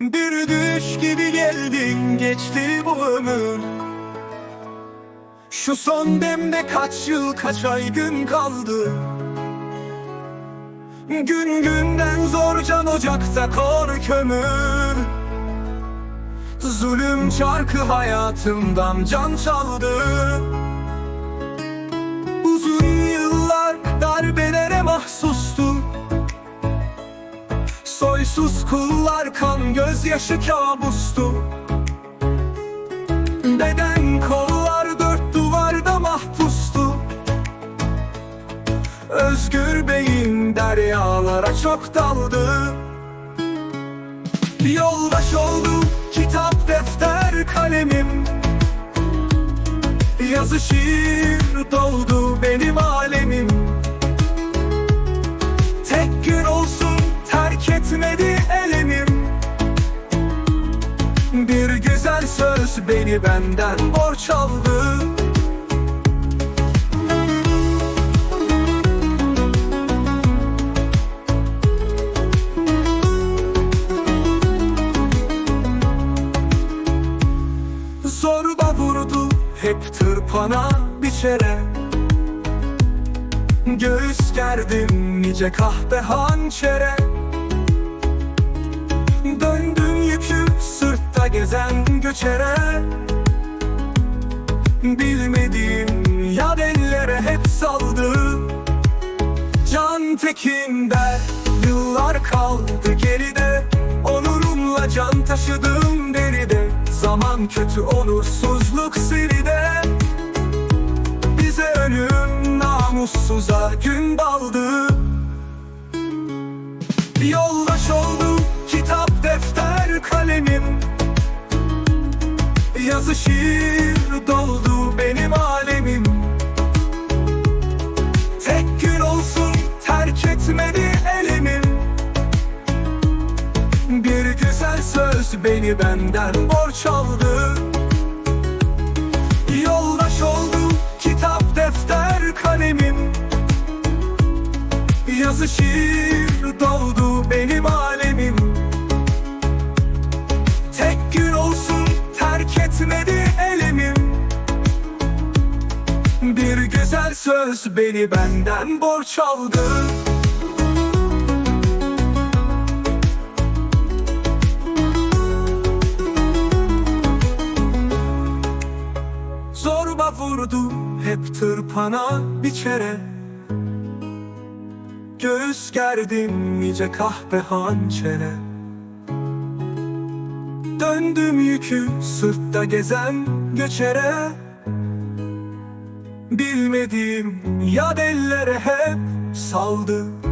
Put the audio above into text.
Bir düş gibi geldin geçti bu ömür. Şu son demde kaç yıl kaç ay gün kaldı? Gün günden zor can ocakta kor kömür. Zulüm çarkı hayatımdan can çaldı. Uzun yıllar Soysuz kullar kan gözyaşı kabustu. Beden kollar dört duvarda mahpustu. Özgür beyin deryalara çok daldı. Yoldaş oldu kitap defter kalemim. Yazı şiir doldu benim alemim beni benden borç aldı Zorba vurdu hep tırpana biçere Göğüs gerdim nice kahpe hançere sırtta gezen göçere. Bilmediğim yad ellere hep saldı. Can tekin der yıllar kaldı geride. Onurumla can taşıdım deride. Zaman kötü onursuzluk siride Bize ölüm namussuza gün daldı Yazı şiir doldu benim alemim. Tek gün olsun terk etmedi elimim Bir güzel söz beni benden borç aldı Yoldaş oldu kitap defter kalemim. Yazı şiir söz beni benden borç aldı. Zorba vurdu hep tırpana biçere Göğüs gerdim nice kahpe hançere. Döndüm yükü sırtta gezen göçere Bilmediğim yad ellere hep saldı